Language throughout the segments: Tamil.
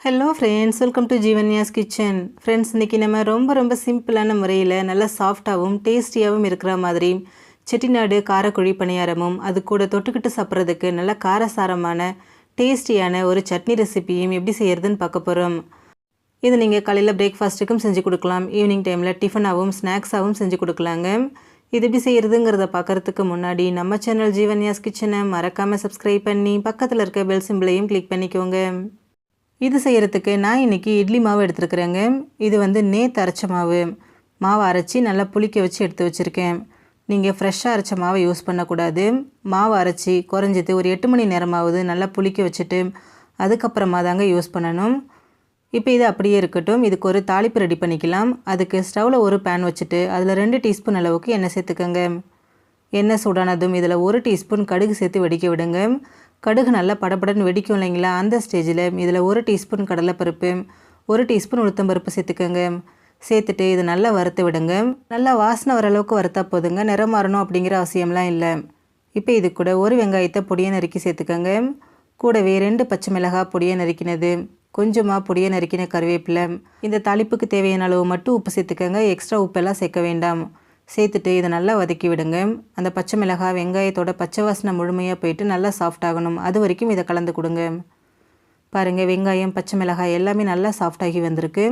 Hello friends welcome to Jeevanya's kitchen friends இன்றைக்கி நம்ம ரொம்ப ரொம்ப சிம்பிளான முறையில் நல்லா சாஃப்டாகவும் டேஸ்டியாகவும் இருக்கிற மாதிரி செட்டிநாடு காரக்குழி பணியாரமும் அது கூட தொட்டுக்கிட்டு சாப்பிட்றதுக்கு நல்ல காரசாரமான டேஸ்டியான ஒரு சட்னி ரெசிபியும் எப்படி செய்கிறதுன்னு பார்க்க போகிறோம் இது நீங்கள் காலையில் பிரேக்ஃபாஸ்ட்டுக்கும் செஞ்சு கொடுக்கலாம். ஈவினிங் டைமில் டிஃபனாகவும் ஸ்நாக்ஸாகவும் செஞ்சு கொடுக்கலாங்க. இது எப்படி செய்கிறதுங்கிறத பார்க்குறதுக்கு முன்னாடி நம்ம சேனல் ஜீவன்யாஸ் கிச்சனை மறக்காமல் சப்ஸ்கிரைப் பண்ணி பக்கத்தில் இருக்க பெல் சிம்பிளையும் கிளிக் பண்ணிக்கோங்க. இது செய்கிறதுக்கு நான் இன்றைக்கி இட்லி மாவு எடுத்துருக்குறேங்க. இது வந்து நேற்று அரைச்ச மாவு. மாவு அரைச்சி நல்லா புளிக்க வச்சு எடுத்து வச்சுருக்கேன். நீங்கள் ஃப்ரெஷ்ஷாக அரைச்ச மாவை யூஸ் பண்ணக்கூடாது. மாவு அரைச்சி குறைஞ்சது ஒரு எட்டு மணி நேரமாவது நல்லா புளிக்க வச்சுட்டு அதுக்கப்புறமா தாங்க யூஸ் பண்ணணும். இப்போ இது அப்படியே இருக்கட்டும். இதுக்கு ஒரு தாளிப்பு ரெடி பண்ணிக்கலாம். அதுக்கு ஸ்டவ்வில் ஒரு பேன் வச்சுட்டு அதில் ரெண்டு டீஸ்பூன் அளவுக்கு எண்ணெய் சேர்த்துக்கோங்க. எண்ணெய் சூடானதும் இதில் ஒரு டீஸ்பூன் கடுகு சேர்த்து வெடிக்க விடுங்க. கடுகு நல்லா படபடன்னு வெடிக்கும் இல்லைங்களா? அந்த ஸ்டேஜில் இதில் ஒரு டீஸ்பூன் கடலைப்பருப்பு ஒரு டீஸ்பூன் உளுத்தம்பருப்பு சேர்த்துக்கோங்க. சேர்த்துட்டு இது நல்லா வறுத்து விடுங்க. நல்லா வாசனை வர அளவுக்கு வறுத்தா போதுங்க. நிறம் மாறணும் அப்படிங்கிற அவசியம்லாம் இல்லை. இப்போ இது கூட ஒரு வெங்காயத்தை பொடியை நறுக்கி சேர்த்துக்கோங்க. கூடவே ரெண்டு பச்சை மிளகாய் பொடியை நறுக்கினது. கொஞ்சமாக பொடியை நறுக்கின கருவேப்பிலை. இந்த தாளிப்புக்கு தேவையான அளவு மட்டும் உப்பு சேர்த்துக்கோங்க. எக்ஸ்ட்ரா உப்பெல்லாம் சேர்க்க வேண்டாம். சேர்த்துட்டு இதை நல்லா வதக்கி விடுங்க. அந்த பச்சை மிளகாய் வெங்காயத்தோட பச்சை வாசனை முழுமையாக போயிட்டு நல்லா சாஃப்ட் ஆகணும். அது வரைக்கும் இதை கலந்து கொடுங்க. பாருங்கள் வெங்காயம் பச்சை மிளகாய் எல்லாமே நல்லா சாஃப்டாகி வந்திருக்கு.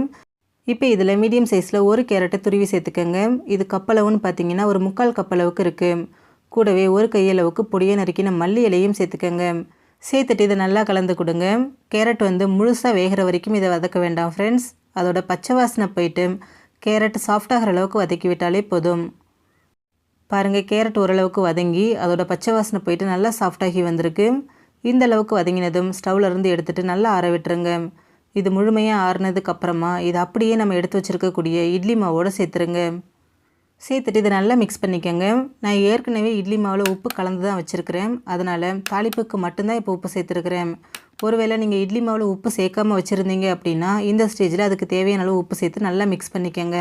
இப்போ இதில் மீடியம் சைஸில் ஒரு கேரட்டை துருவி சேர்த்துக்கோங்க. இது கப்பளவுன்னு பார்த்தீங்கன்னா ஒரு முக்கால் கப்பளவுக்கு இருக்குது கூடவே ஒரு கையளவுக்கு பொடியை நறுக்கின மல்லி இலையும் சேர்த்துக்கோங்க. சேர்த்துட்டு இதை நல்லா கலந்து கொடுங்க. கேரட் வந்து முழுசாக வேகிற வரைக்கும் இதை வதக்க வேண்டாம் ஃப்ரெண்ட்ஸ் அதோட பச்சை வாசனை போயிட்டு கேரட் சாஃப்டாகிற அளவுக்கு வதக்கி விட்டாலே போதும். பாருங்கள் கேரட் ஓரளவுக்கு வதங்கி அதோட பச்சை வாசனை போயிட்டு நல்லா சாஃப்டாகி வந்திருக்கு. இந்த அளவுக்கு வதங்கினதும் ஸ்டவ்லேருந்து எடுத்துகிட்டு நல்லா ஆற விட்டுருங்க. இது முழுமையாக ஆறுனதுக்கு அப்புறமா இது அப்படியே நம்ம எடுத்து வச்சுருக்கக்கூடிய இட்லி மாவோடு சேர்த்துருங்க. சேர்த்துட்டு இதை நல்லா மிக்ஸ் பண்ணிக்கோங்க. நான் ஏற்கனவே இட்லி மாவில் உப்பு கலந்து தான் வச்சுருக்கிறேன். அதனால் தாளிப்புக்கு மட்டும்தான் இப்போ உப்பு சேர்த்துருக்குறேன். ஒருவேளை நீங்கள் இட்லி மாவில் உப்பு சேர்க்காம வச்சுருந்தீங்க அப்படின்னா இந்த ஸ்டேஜில் அதுக்கு தேவையான அளவு உப்பு சேர்த்து நல்லா மிக்ஸ் பண்ணிக்கோங்க.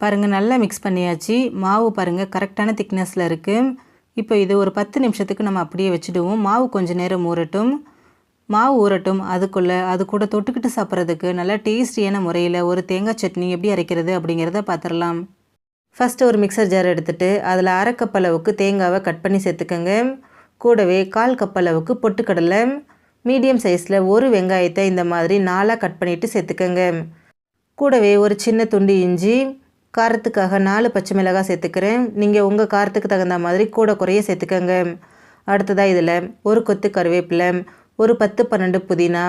பாருங்கள் நல்லா மிக்ஸ் பண்ணியாச்சு. மாவு பாருங்கள் கரெக்டான திக்னஸில் இருக்குது இப்போ இது ஒரு பத்து நிமிஷத்துக்கு நம்ம அப்படியே வச்சுடுவோம். மாவு கொஞ்சம் நேரம் ஊறட்டும். மாவு ஊறட்டும் அதுக்குள்ளே அது கூட தொட்டுக்கிட்டு சாப்பிட்றதுக்கு நல்லா டேஸ்டியான முறையில் ஒரு தேங்காய் சட்னி எப்படி அரைக்கிறது அப்படிங்கிறத பார்த்துடலாம் ஃபஸ்ட்டு ஒரு மிக்சர் ஜார் எடுத்துகிட்டு அதில் அரை கப் அளவுக்கு தேங்காவை கட் பண்ணி சேர்த்துக்கோங்க. கூடவே கால் கப் அளவுக்கு பொட்டுக்கடலை மீடியம் சைஸில் ஒரு வெங்காயத்தை இந்த மாதிரி நாலாக கட் பண்ணிவிட்டு சேர்த்துக்கோங்க. கூடவே ஒரு சின்ன துண்டு இஞ்சி காரத்துக்காக நாலு பச்சை மிளகாய் சேர்த்துக்கிறேன். நீங்கள் உங்கள் காரத்துக்கு தகுந்த மாதிரி கூட குறைய சேர்த்துக்கோங்க. அடுத்ததாக இதில் ஒரு கொத்து கருவேப்பிலை ஒரு பத்து பன்னெண்டு புதினா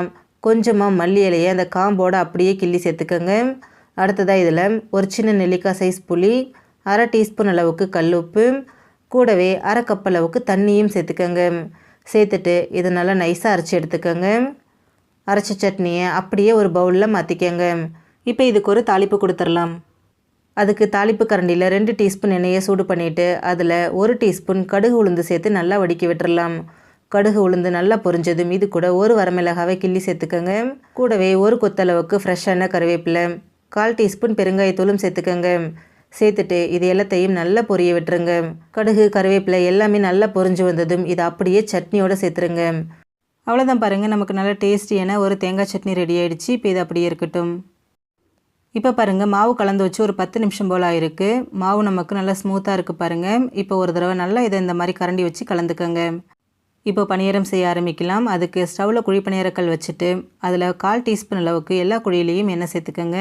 கொஞ்சமாக மல்லி இலையை அந்த காம்போடு அப்படியே கிள்ளி சேர்த்துக்கோங்க. அடுத்ததாக இதில் ஒரு சின்ன நெல்லிக்காய் சைஸ் புளி அரை டீஸ்பூன் அளவுக்கு கல் உப்பு கூடவே அரை கப் அளவுக்கு தண்ணியும் சேர்த்துக்கோங்க. சேர்த்துட்டு இதை நல்லா நைஸாக அரைச்சி எடுத்துக்கோங்க. அரைச்ச சட்னியை அப்படியே ஒரு பவுலில் மாற்றிக்கோங்க இப்போ இதுக்கு ஒரு தாளிப்பு கொடுத்துடலாம். அதுக்கு தாளிப்பு கரண்டியில் ரெண்டு டீஸ்பூன் எண்ணெயை சூடு பண்ணிவிட்டு அதில் ஒரு டீஸ்பூன் கடுகு உளுந்து சேர்த்து நல்லா வடிக்கி விட்டுறலாம். கடுகு உளுந்து நல்லா பொரிஞ்சதும் இது கூட ஒரு வரமிளகாவை கிள்ளி சேர்த்துக்கோங்க. கூடவே ஒரு கொத்தளவுக்கு ஃப்ரெஷ்ஷான கருவேப்பிலை கால் டீஸ்பூன் பெருங்காயத்தூளும் சேர்த்துக்கோங்க. சேர்த்துட்டு இது எல்லாத்தையும் நல்லா பொரிய விட்டுருங்க. கடுகு கருவேப்பிலை எல்லாமே நல்லா பொரிஞ்சு வந்ததும் இது அப்படியே சட்னியோடு சேர்த்துருங்க. அவ்வளோதான் பாருங்கள் நமக்கு நல்லா டேஸ்டியான ஒரு தேங்காய் சட்னி ரெடி ஆகிடுச்சு இப்போ இது அப்படியே இருக்கட்டும். இப்போ பாருங்கள் மாவு கலந்து வச்சு ஒரு பத்து நிமிஷம் போல் ஆயிருக்கு. மாவு நமக்கு நல்லா ஸ்மூத்தாக இருக்குது பாருங்கள் இப்போ ஒரு தடவை நல்லா இதை இந்த மாதிரி கரண்டி வச்சு கலந்துக்கோங்க. இப்போ பணியாரம் செய்ய ஆரம்பிக்கலாம். அதுக்கு ஸ்டவ்வில் குழி பணியாரக்கல் வச்சுட்டு அதில் கால் டீஸ்பூன் அளவுக்கு எல்லா குழியிலையும் எண்ணெய் சேர்த்துக்கோங்க.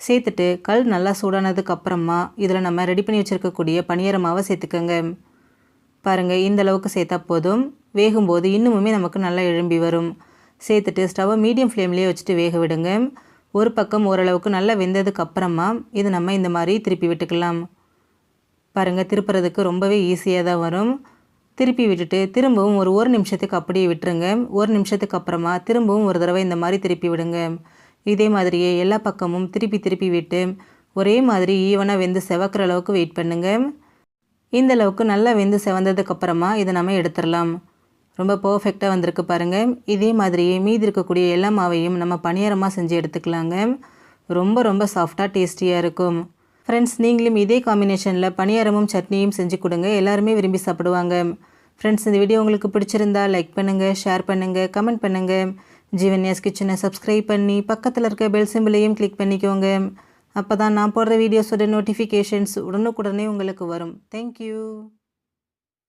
சேர்த்துட்டு கல் நல்லா சூடானதுக்கு அப்புறமா இதில் நம்ம ரெடி பண்ணி வச்சுருக்கக்கூடிய பணியார மாவை சேர்த்துக்கோங்க. பாருங்கள் இந்த அளவுக்கு சேர்த்தா போதும். வேகும்போது இன்னுமுமே நமக்கு நல்லா எழும்பி வரும். சேர்த்துட்டு ஸ்டவ்வை மீடியம் ஃப்ளேம்லேயே வச்சுட்டு வேக விடுங்க. ஒரு பக்கம் ஓரளவுக்கு நல்லா வெந்ததுக்கு அப்புறமா இது நம்ம இந்த மாதிரி திருப்பி விட்டுக்கலாம். பாருங்கள் திருப்புறதுக்கு ரொம்பவே ஈஸியாக தான் வரும். திருப்பி விட்டுட்டு திரும்பவும் ஒரு ஒரு நிமிஷத்துக்கு அப்படியே விட்டுருங்க. ஒரு நிமிஷத்துக்கு அப்புறமா திரும்பவும் ஒரு தடவை இந்த மாதிரி திருப்பி விடுங்க. இதே மாதிரியே எல்லா பக்கமும் திருப்பி திருப்பி விட்டு ஒரே மாதிரி ஈவனாக வெந்து செவக்கிற அளவுக்கு வெயிட் பண்ணுங்க. இந்த அளவுக்கு நல்லா வெந்து செவந்ததுக்கப்புறமா இதை நம்ம எடுத்துடலாம். ரொம்ப பர்ஃபெக்டாக வந்திருக்கு பாருங்கள் இதே மாதிரியே மீதி இருக்கக்கூடிய எல்லா மாவையும் நம்ம பணியாரமாக செஞ்சு எடுத்துக்கலாங்க. ரொம்ப ரொம்ப சாஃப்டாக டேஸ்டியாக இருக்கும். ஃப்ரெண்ட்ஸ் நீங்களும் இதே காம்பினேஷனில் பணியாரமும் சட்னியும் செஞ்சு கொடுங்க. எல்லாருமே விரும்பி சாப்பிடுவாங்க. ஃப்ரெண்ட்ஸ் இந்த வீடியோ உங்களுக்கு பிடிச்சிருந்தா லைக் பண்ணுங்கள் ஷேர் பண்ணுங்கள் கமெண்ட் பண்ணுங்கள் ஜீவன்யாஸ் கிச்சனை சப்ஸ்கிரைப் பண்ணி பக்கத்தில் இருக்க பெல் சிம்பிளையும் கிளிக் பண்ணிக்கோங்க. அப்போ தான் நான் போடுற வீடியோஸோட நோட்டிஃபிகேஷன்ஸ் உடனுக்குடனே உங்களுக்கு வரும். தேங்க்யூ